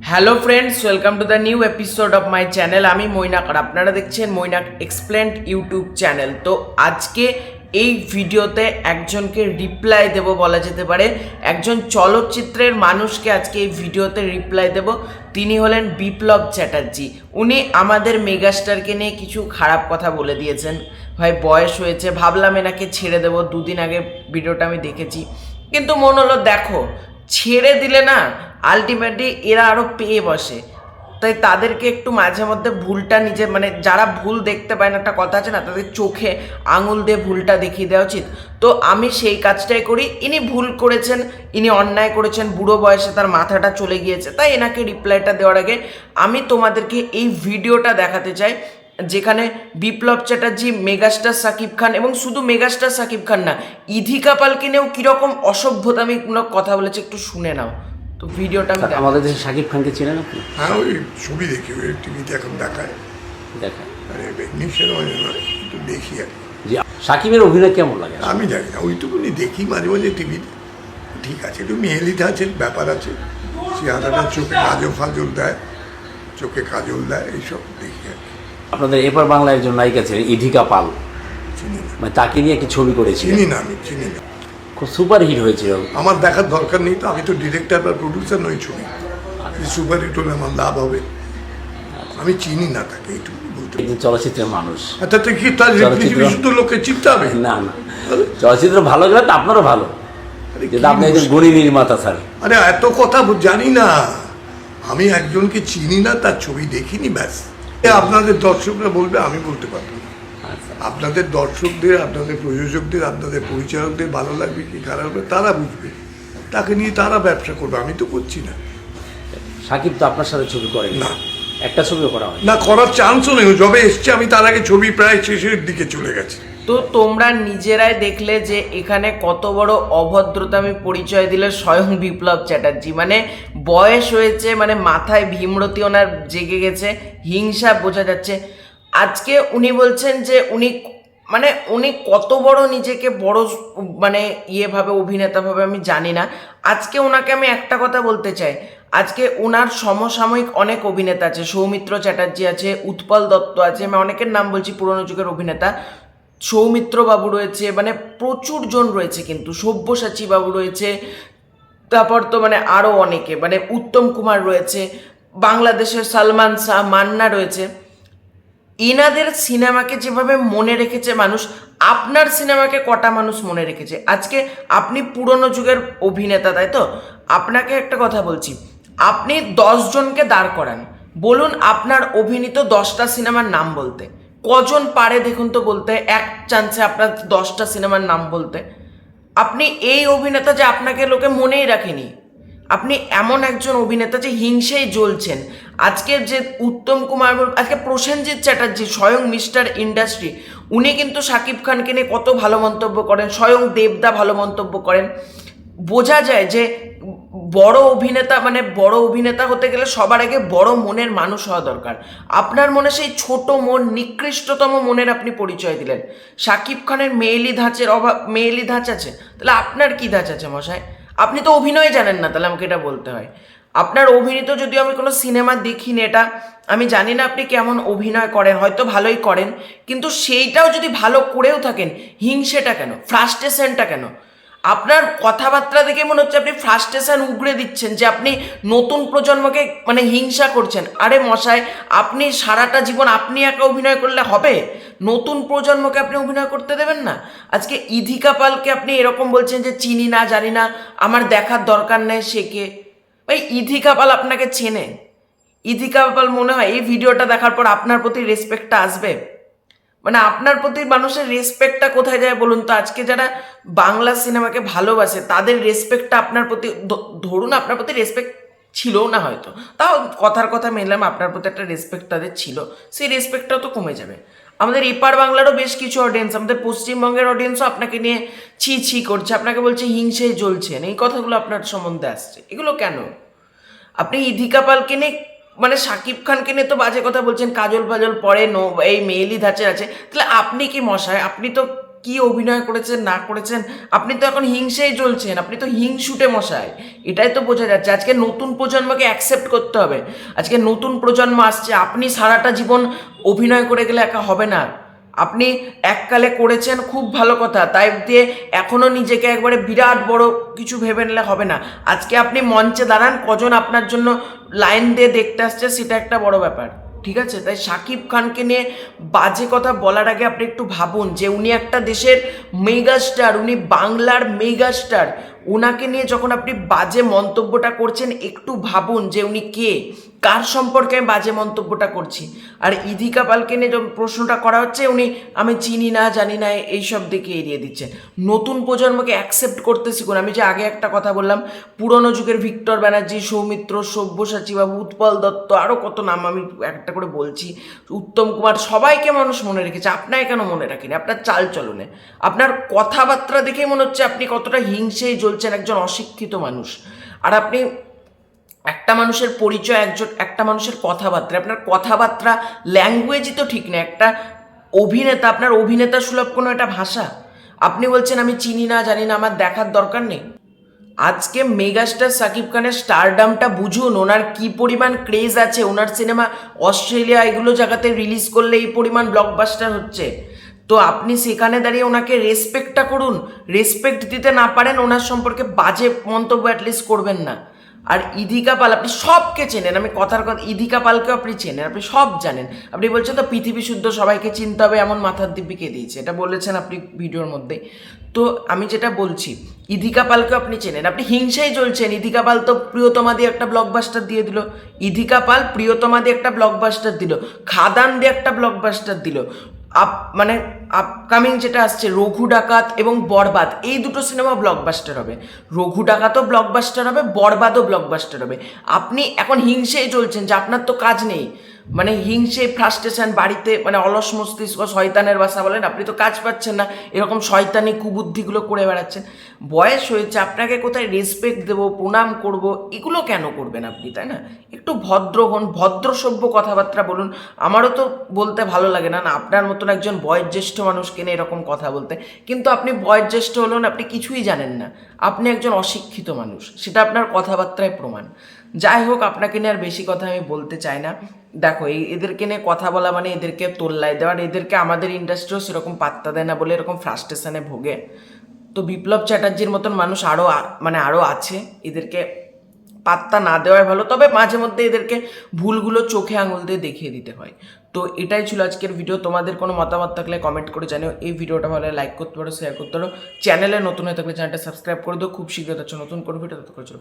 Hello friends welcome to the new episode of my channel আমি মৈনাক আর আপনারা দেখছেন Mainak explained YouTube channel তো আজকে এই ভিডিওতে একজনকে রিপ্লাই দেব বলা যেতে পারে। একজন চলচ্চিত্রের মানুষকে আজকে এই ভিডিওতে রিপ্লাই দেব। তিনি হলেন বিপ্লব চ্যাটার্জি। উনি আমাদের মেগাস্টারকে নিয়ে কিছু খারাপ কথা বলে দিয়েছেন। ভাই, বয়স হয়েছে, ভাবলাম এনাকে ছেড়ে দেবো। দুদিন আগে ভিডিওটা আমি দেখেছি। কিন্তু মনে হলো, দেখো ছেড়ে দিলে না আলটিমেটলি এরা আরও পেয়ে বসে। তাই তাদেরকে একটু মাঝে মধ্যে ভুলটা নিজে মানে যারা ভুল দেখতে পায় না, একটা কথা আছে না, তাদের চোখে আঙুল দিয়ে ভুলটা দেখিয়ে দেওয়া উচিত। তো আমি সেই কাজটাই করি। ইনি ভুল করেছেন, ইনি অন্যায় করেছেন, বুড়ো বয়সে তার মাথাটা চলে গিয়েছে, তাই এনাকে রিপ্লাইটা দেওয়ার আগে আমি তোমাদেরকে এই ভিডিওটা দেখাতে চাই। যেখানে বিপ্লব চ্যাটার্জি মেগাস্টার সাকিব খান এবং শুধু মেগাস্টার সাকিব খান না ইধিকা পালকে নিয়েও কীরকম অসভ্যতামিমূলক কথা বলেছে একটু শুনে নাও। তো ভিডিওটা আমি আমাদের দেশে শাকিব খানকে চেনেন আপনি? হ্যাঁ ওই ছবি দেখি ওই টিভিতে এখন দেখায়। আরে নয় একটু দেখি আর কি। যে শাকিবের অভিনয় কেমন লাগে? আমি জানি না ওইটুকুনি দেখি মাঝে মাঝে টিভিতে ঠিক আছে একটু মেহেলিতে আছে ব্যাপার আছে। চেহারাটা চোখে কাজল ফাজল দেয় চোখে কাজল দেয় এইসব দেখি আর কি। আপনাদের এপার বাংলায় একজন নায়িকা ছিলেন ইধিকা পাল। মানে তাকে নিয়ে একটি ছবি করেছিলেন। চিনি না আমি চিনি না। খুব সুপার হিট হয়েছিল। আমার দেখার দরকার নেই তো আমি তো ডিরেক্টর বা প্রডিউসার নই ছবি। সুপার হিট হলে আমার লাভ হবে। আমি চিনি না তাকে বলতে একজন চলচ্চিত্রের মানুষ। তাতে কি তার শুধু লোককে চিনতে হবে না। না চলচ্চিত্র ভালো গেলে তো আপনারও ভালো। যেটা আপনি একজন। গুণী নির্মাতা স্যার। আরে এত কথা জানি না। আমি একজনকে চিনি না তার ছবি দেখিনি ব্যাস। আপনাদের দর্শকরা বলবে আমি বলতে পারব আচ্ছা। আপনাদের দর্শকদের আপনাদের প্রযোজকদের আপনাদের পরিচালকদের ভালো লাগবে কি খারাপ লাগবে তারা বুঝবে। তাকে নিয়ে তারা ব্যবসা করবে আমি তো করছি না। সাকিব তো আপনার সাথে ছবি করেন। না। একটা ছবিও করা হয় না করার চান্সও নেই যবে এসছে আমি তার আগে ছবি প্রায় শেষের দিকে চলে গেছে। তো তোমরা নিজেরাই দেখলে যে এখানে কত বড় অভদ্রতা আমি পরিচয় দিলে স্বয়ং বিপ্লব চ্যাটার্জি। মানে বয়স হয়েছে মানে মাথায় ভীমরতি ওনার জেগে গেছে, হিংসা বোঝা যাচ্ছে। আজকে উনি বলছেন যে উনি মানে উনি কত বড় নিজেকে বড় মানে ইয়েভাবে অভিনেতাভাবে আমি জানি না। আজকে ওনাকে আমি একটা কথা বলতে চাই। আজকে ওনার সমসাময়িক অনেক অভিনেতা আছে, সৌমিত্র চ্যাটার্জি আছে, উৎপল দত্ত আছে, আমি অনেকের নাম বলছি পুরনো যুগের অভিনেতা। সৌমিত্র বাবু রয়েছে মানে প্রচুর জন রয়েছে কিন্তু, সব্যসাচী বাবু রয়েছে, তারপর তো মানে আরও অনেকে মানে উত্তম কুমার রয়েছে, বাংলাদেশের সালমান শাহ মান্না রয়েছে। ইনাদের সিনেমাকে যেভাবে মনে রেখেছে মানুষ, আপনার সিনেমাকে কটা মানুষ মনে রেখেছে? আজকে আপনি পুরনো যুগের অভিনেতা, তাই তো? আপনাকে একটা কথা বলছি, আপনি জনকে দাঁড় করান, বলুন আপনার অভিনীত দশটা সিনেমার নাম বলতে। কজন পারে দেখুন তো বলতে? এক চান্সে আপনার দশটা সিনেমার নাম বলতে। আপনি এই অভিনেতা যে আপনাকে লোকে মনেই রাখেনি। আপনি এমন একজন অভিনেতা যে হিংসেই জ্বলছেন। আজকে যে উত্তম কুমার আজকে প্রসেনজিৎ চ্যাটার্জি স্বয়ং মিস্টার ইন্ডাস্ট্রি, উনি কিন্তু শাকিব খানকে নিয়ে কত ভালো মন্তব্য করেন, স্বয়ং দেবদা ভালো মন্তব্য করেন। বোঝা যায় যে বড় অভিনেতা মানে বড় অভিনেতা হতে গেলে সবার আগে বড় মনের মানুষ হওয়া দরকার। আপনার মনে সেই ছোট মন, নিকৃষ্টতম মনের আপনি পরিচয় দিলেন। শাকিব খানের মেয়েলি ধাঁচের অভাব, মেয়েলি ধাঁচ আছে। তাহলে আপনার কি ধাঁচ আছে মশাই? আপনি তো অভিনয় জানেন না, তাহলে আমাকে এটা বলতে হয়। আপনার অভিনীত যদিও আমি কোনো সিনেমা দেখিনি এটা আমি জানি না আপনি কেমন অভিনয় করেন, হয়তো ভালোই করেন, কিন্তু সেইটাও যদি ভালো করেও থাকেন, হিংসেটা কেন? ফ্রাস্ট্রেশনটা কেন? আপনার কথাবার্তা দেখে মনে হচ্ছে আপনি ফ্রাস্ট্রেশন উগড়ে দিচ্ছেন যে আপনি নতুন প্রজন্মকে মানে হিংসা করছেন। আরে মশাই, আপনি সারাটা জীবন আপনি একা অভিনয় করলে হবে? নতুন প্রজন্মকে আপনি অভিনয় করতে দেবেন না? আজকে ইধিকা পালকে আপনি এরকম বলছেন যে চিনি না, জানি না, আমার দেখার দরকার নেই সে কে? ভাই, ইধিকা পাল আপনাকে চেনে। ইধিকা পাল মনে হয় এই ভিডিওটা দেখার পর আপনার প্রতি রেসপেক্টটা আসবে। মানে আপনার প্রতি মানুষের রেসপেক্টটা কোথায় যায় বলুন তো? আজকে যারা বাংলা সিনেমাকে ভালোবাসে, তাদের রেসপেক্টটা আপনার প্রতি ধরুন আপনার প্রতি রেসপেক্ট ছিলও না হয়তো। তাও কথার কথা মেনলাম আপনার প্রতি একটা রেসপেক্ট তাদের ছিল। সেই রেসপেক্টটাও তো কমে যাবে। আমাদের এপার বাংলারও বেশ কিছু অডিয়েন্স আমাদের পশ্চিমবঙ্গের অডিয়েন্সও আপনাকে নিয়ে ছি ছি করছে। আপনাকে বলছে, হিংসেই জ্বলছেন। এই কথাগুলো আপনার সম্বন্ধে আসছে। এগুলো কেন? আপনি ইধিকা পালকে নিয়ে মানে শাকিব খানকে নিয়ে তো বাজে কথা বলছেন, কাজল ফাজল পরে, নো, এই মেয়েলি ধাঁচে আছে। তাহলে আপনি কি মশাই, আপনি তো কি অভিনয় করেছেন, না করেছেন? আপনি তো এখন হিংসেই চলছেন, আপনি তো হিংসুটে মশাই। এটাই তো বোঝা যাচ্ছে, আজকে নতুন প্রজন্মকে অ্যাকসেপ্ট করতে হবে। আজকে নতুন প্রজন্ম আসছে, আপনি সারাটা জীবন অভিনয় করে গেলে একা হবে না। আপনি এককালে করেছেন খুব ভালো কথা, তাই দিয়ে এখনও নিজেকে একবারে বিরাট বড় কিছু ভেবে নিলে হবে না। আজকে আপনি মঞ্চে দাঁড়ান, কজন আপনার জন্য লাইন দিয়ে দেখতে আসছে, সেটা একটা বড় ব্যাপার। ঠিক আছে? তাই শাকিব খানকে নিয়ে বাজে কথা বলার আগে আপনি একটু ভাবুন যে উনি একটা দেশের মেগা স্টার উনি বাংলার মেগা স্টার ওনাকে নিয়ে যখন আপনি বাজে মন্তব্যটা করছেন, একটু ভাবুন যে উনি কে, কার সম্পর্কে আমি বাজে মন্তব্যটা করছি। আর ইধিকা পালকে নিয়ে যখন প্রশ্নটা করা হচ্ছে, উনি, আমি চিনি না, জানি না, এইসব দিকে এড়িয়ে দিচ্ছে। নতুন প্রজন্মকে অ্যাকসেপ্ট করতে শিখুন আমি যে আগে একটা কথা বললাম, পুরনো যুগের ভিক্টর ব্যানার্জি, সৌমিত্র, সব্যসাচী বাবু, উৎপল দত্ত আরও কত নাম আমি একটা করে বলছি, উত্তম কুমার, সবাইকে মানুষ মনে রেখেছে। আপনাকে কেন মনে রাখেনি? আপনার চাল চলনে। আপনার কথাবার্তা দেখেই মনে হচ্ছে আপনি কতটা হিংসেই জ্বলছেন একজন অশিক্ষিত মানুষ। আর আপনি একটা মানুষের পরিচয়, একজন, একটা মানুষের কথাবার্তা, আপনার কথাবার্তা ল্যাঙ্গুয়েজই তো ঠিক না। একটা অভিনেতা, আপনার অভিনেতা সুলভ কোনো একটা ভাষা। আপনি বলছেন, আমি চিনি না, জানি না, আমার দেখার দরকার নেই। আজকে মেগাস্টার সাকিব খানের স্টারডামটা বুঝুন, ওনার কি পরিমাণ ক্রেজ আছে, ওনার সিনেমা অস্ট্রেলিয়া এগুলো জায়গাতে রিলিজ করলে এই পরিমাণ ব্লকবাস্টার হচ্ছে। তো আপনি সেখানে দাঁড়িয়ে ওনাকে রেসপেক্টটা করুন। রেসপেক্ট দিতে না পারেন, ওনার সম্পর্কে বাজে মন্তব্য অ্যাটলিস্ট করবেন না। আর ইধিকা পাল, আপনি সবকে চেনেন। আমি কথার কথা ইধিকা পালকেও আপনি চেনেন, আপনি সব জানেন। আপনি বলছেন তো পৃথিবী শুদ্ধ, সবাইকে চিনতে হবে, এমন মাথার দিব্যিকে দিয়েছে? এটা বলেছেন আপনি ভিডিওর মধ্যে। তো আমি যেটা বলছি, ইধিকা পালকেও আপনি চেনেন। আপনি হিংসাই চলছেন ইধিকা পাল তো প্রিয়তমা দিয়ে একটা ব্লকবাস্টার দিয়ে দিল। ইধিকা পাল প্রিয়তমা দিয়ে একটা ব্লকবাস্টার দিল। খাদান দিয়ে একটা ব্লকবাস্টার দিল। আপ মানে আপকামিং যেটা আসছে, রঘু ডাকাত এবং বরবাদ, এই দুটো সিনেমা ব্লকবাস্টার হবে। রঘু ডাকাতও ব্লকবাস্টার হবে, বরবাদও ব্লকবাস্টার হবে। আপনি এখন হিংসেই চলছেন যে আপনার তো কাজ নেই। মানে হিংসে ফ্রাস্ট্রেশন বাড়িতে মানে অলস মস্তিষ্ক, শয়তানের বাসা বলেন, আপনি তো কাজ পাচ্ছেন না, এরকম শয়তানি কুবুদ্ধিগুলো করে বেড়াচ্ছেন। বয়স হয়েছে, আপনাকে কোথায় রেসপেক্ট দেবো, প্রণাম করব, এগুলো কেন করবেন আপনি, তাই না? একটু ভদ্র হন, ভদ্র সভ্য কথাবার্তা বলুন, আমারও তো বলতে ভালো লাগে না না, আপনার মতন একজন বয়োজ্যেষ্ঠ মানুষকে নিয়ে এরকম কথা বলতে। কিন্তু আপনি বয়োজ্যেষ্ঠ হলেন আপনি কিছুই জানেন না। আপনি একজন অশিক্ষিত মানুষ, সেটা আপনার কথাবার্তায় প্রমাণ। যাই হোক, আপনাকে নিয়ে আর বেশি কথা আমি বলতে চাই না। দেখো এদেরকে নিয়ে কথা বলা মানে এদেরকে তোল্লায় দেওয়ার এদেরকে আমাদের ইন্ডাস্ট্রিও সেরকম পাত্তা দেয় না বলে এরকম ফ্রাস্ট্রেশনে ভোগে। তো বিপ্লব চ্যাটার্জির মতন মানুষ আরও মানে আরও আছে, এদেরকে পাত্তা না দেওয়াই ভালো, তবে মাঝে মধ্যে এদেরকে ভুলগুলো চোখে আঙুল দিয়ে দেখিয়ে দিতে হয়। তো এটাই ছিল আজকের ভিডিও তোমাদের কোনো মতামত থাকলে কমেন্ট করে জানিও, এই ভিডিওটা ভালো লাইক করতে পারো শেয়ার করতে পারো। চ্যানেলে নতুন হয়ে থাকলে চ্যানেলটা সাবস্ক্রাইব করে দিও, খুব শীঘ্র যাচ্ছে নতুন কোনো ভিডিও তত করে চলে